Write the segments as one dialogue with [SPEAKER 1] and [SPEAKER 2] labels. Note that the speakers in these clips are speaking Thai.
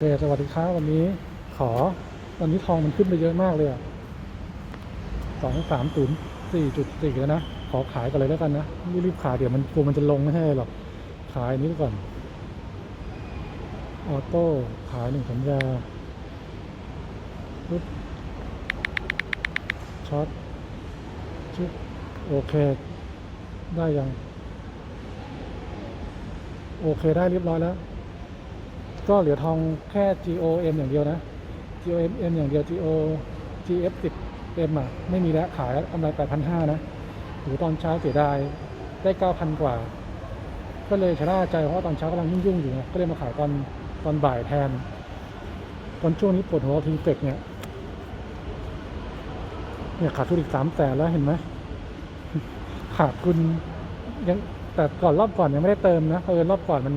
[SPEAKER 1] เสวัสดีครับวันนี้ขอวันนี้ทองมันขึ้นไปเยอะมากเลยอะสองสามศูนย์สี่จุดสี่แล้วนะ ขอขายกันเลยแล้วกันนะรีบขายเดี๋ยวมันกลัวมันจะลงไม่ใช่หรอก ขายอันนี้ก่อน ออโต้ขายหนึ่งสัญญาปึ๊บช็อตชึบโอเค ได้ยัง โอเคได้เรียบร้อยแล้ว ก็เหลือทองแค่ GOM อย่างเดียวนะ GOM M อย่างเดียว GO GF 10 M อะไม่มีแล้วขายกำไร8,500นะหรือตอนเช้าเสียดายได้ 9,000 กว่า ก็เลยชะล่าใจเพราะว่าตอนเช้ากำลังยุ่งๆอยู่ไงก็เลยมาขายตอนตอนบ่ายแทน ตอนช่วงนี้ปวดหัวทีเฟกเนี่ยเนี่ยขาดทุนอีกสามแสนแล้วเห็นไหมขาดทุนยังแต่ก่อนรอบก่อนยังไม่ได้เติมนะเออรอบก่อนมัน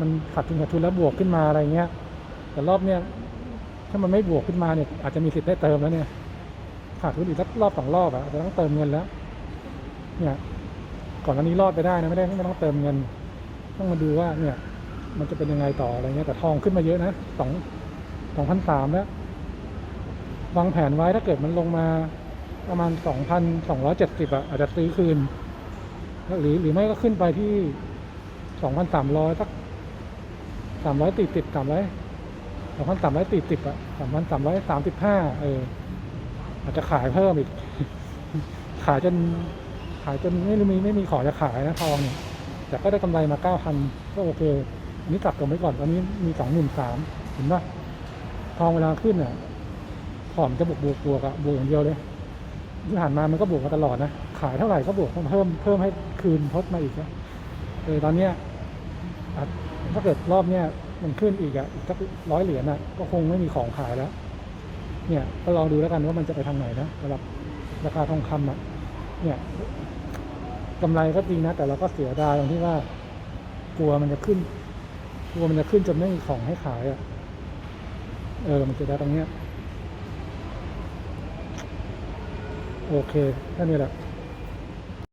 [SPEAKER 1] มันขาดทุนขาดทุนแล้วบวกขึ้นมาอะไรเงี้ย แต่รอบเนี้ยถ้ามันไม่บวกขึ้นมาเนี่ย อาจจะมีสิทธิ์ได้เติมแล้วเนี่ยขาดทุนอีกรอบสองรอบอะอาจจะต้องเติมเงินแล้ว เนี่ย ก่อนอันนี้รอดไปได้นะไม่ได้ไม่ต้องเติมเงิน ต้องมาดูว่าเนี่ย มันจะเป็นยังไงต่ออะไรเงี้ยแต่ทองขึ้นมาเยอะนะสองสองพันสามแล้ววางแผนไว้ถ้าเกิดมันลงมาประมาณสองพันสองร้อยเจ็ดสิบอะอาจจะซื้อคืนหรือหรือไม่ก็ขึ้นไปที่สองพันสามร้อยสัก สามร้อยติดติดสามร้อยสองพันสามร้อยติดติดอะสามพันสามร้อยสามสิบห้าเออ อาจจะขายเพิ่มอีก ขายจน ขายจนไม่มีไม่มีขอจะขายนะทองเนี่ยแต่ก็ได้กำไรมาเก้าพันก็โอเค อันนี้ตัดตัวไว้ก่อนตอนนี้มีสองหมื่นสามเห็นปะทองเวลาขึ้นเนี่ยของจะบวกบวกบวกอะบวกอย่างเดียวเลยที่ผ่านมามันก็บวกมาตลอดนะ ขายเท่าไหร่ก็บวกเพิ่มเพิ่มให้คืนทดมาอีกนะเออตอนเนี้ย อะถ้าเกิดรอบเนี้ยมันขึ้นอีกอะอีกสักร้อยเหรียญอะก็คงไม่มีของขายแล้ว เนี่ยก็ลองดูแล้วกันว่ามันจะไปทางไหนนะสำหรับราคาทองคำอะเนี่ยกำไรก็จริงนะ แต่เราก็เสียดายตรงที่ว่า กลัวมันจะขึ้น กลัวมันจะขึ้นจนไม่มีของให้ขายอะ เออ มันจะได้ตรงเนี้ย โอเคแค่นี้แหละ